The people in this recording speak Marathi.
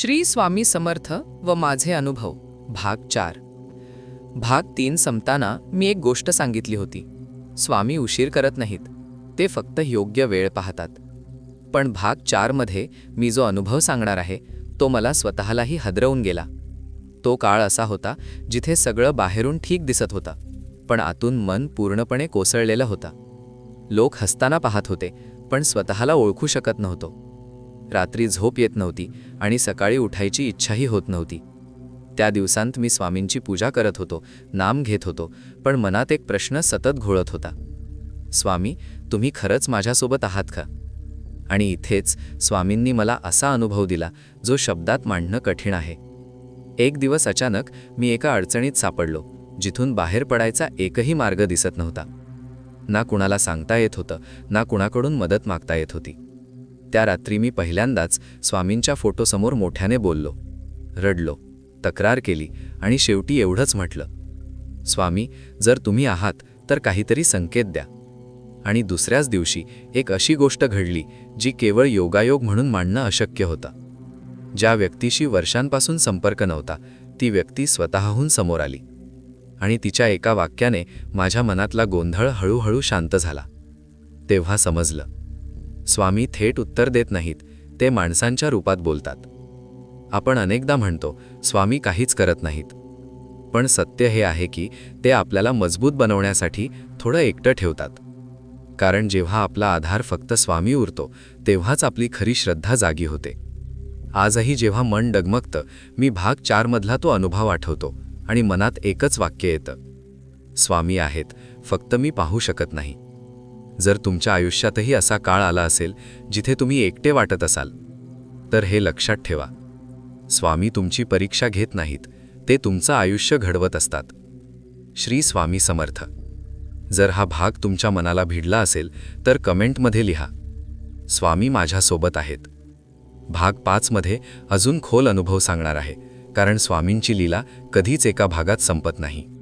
श्री स्वामी समर्थ व माझे अनुभव. भाग चार. भाग तीन संपताना मी एक गोष्ट सांगितली होती. स्वामी उशीर करत नाहीत. ते फक्त योग्य वेळ पाहतात. पण भाग चारमध्ये मी जो अनुभव सांगणार आहे तो मला स्वतःलाही हदरवून गेला. तो काळ असा होता जिथे सगळं बाहेरून ठीक दिसत होता पण आतून मन पूर्णपणे कोसळलेलं होता. लोक हसताना पाहत होते पण स्वतःला ओळखू शकत नव्हतो. रात्री झोप येत नव्हती आणि सकाळी उठायची इच्छाही होत नव्हती. त्या दिवसांत मी स्वामींची पूजा करत होतो नाम घेत होतो पण मनात एक प्रश्न सतत घोळत होता. स्वामी तुम्ही खरंच माझ्यासोबत आहात का? आणि इथेच स्वामींनी मला असा अनुभव दिला जो शब्दात मांडणं कठीण आहे. एक दिवस अचानक मी एका अडचणीत सापडलो जिथून बाहेर पडायचा एकही मार्ग दिसत नव्हता. ना कुणाला सांगता येत होतं ना कुणाकडून मदत मागता येत होती. त्या रात्री मी पहिल्यांदाच स्वामींच्या फोटोसमोर मोठ्याने बोललो. रडलो. तक्रार केली आणि शेवटी एवढंच म्हटलं. स्वामी जर तुम्ही आहात तर काहीतरी संकेत द्या. आणि दुसऱ्याच दिवशी एक अशी गोष्ट घडली जी केवळ योगायोग म्हणून मांडणं अशक्य होतं. ज्या व्यक्तीशी वर्षांपासून संपर्क नव्हता ती व्यक्ती स्वतःहून समोर आली. आणि तिच्या एका वाक्याने माझ्या मनातला गोंधळ हळूहळू शांत झाला. तेव्हा समजलं. स्वामी थेट उत्तर देत नाहीत ते माणसांच्या रूपात बोलतात. आपण अनेकदा म्हणतो स्वामी काहीच करत नाहीत. पण सत्य हे आहे की ते आपल्याला मजबूत बनवण्यासाठी थोडं एकटं ठेवतात. कारण जेव्हा आपला आधार फक्त स्वामी उरतो तेव्हाच आपली खरी श्रद्धा जागी होते. आजही जेव्हा मन डगमगतं मी भाग चारमधला तो अनुभव आठवतो आणि मनात एकच वाक्य येतं. स्वामी आहेत फक्त मी पाहू शकत नाही. जर तुमच्या आयुष्यातही असा काळ आला असेल जिथे तुम्ही एकटे वाटत असाल तर हे लक्षात ठेवा. स्वामी तुमची परीक्षा घेत नाहीत ते तुमचं आयुष्य घडवत असतात. श्री स्वामी समर्थ. जर हा भाग तुमच्या मनाला भिडला असेल तर कमेंटमध्ये लिहा. स्वामी माझ्यासोबत आहेत. भाग पाचमध्ये अजून खोल अनुभव सांगणार आहे कारण स्वामींची लीला कधीच एका भागात संपत नाही.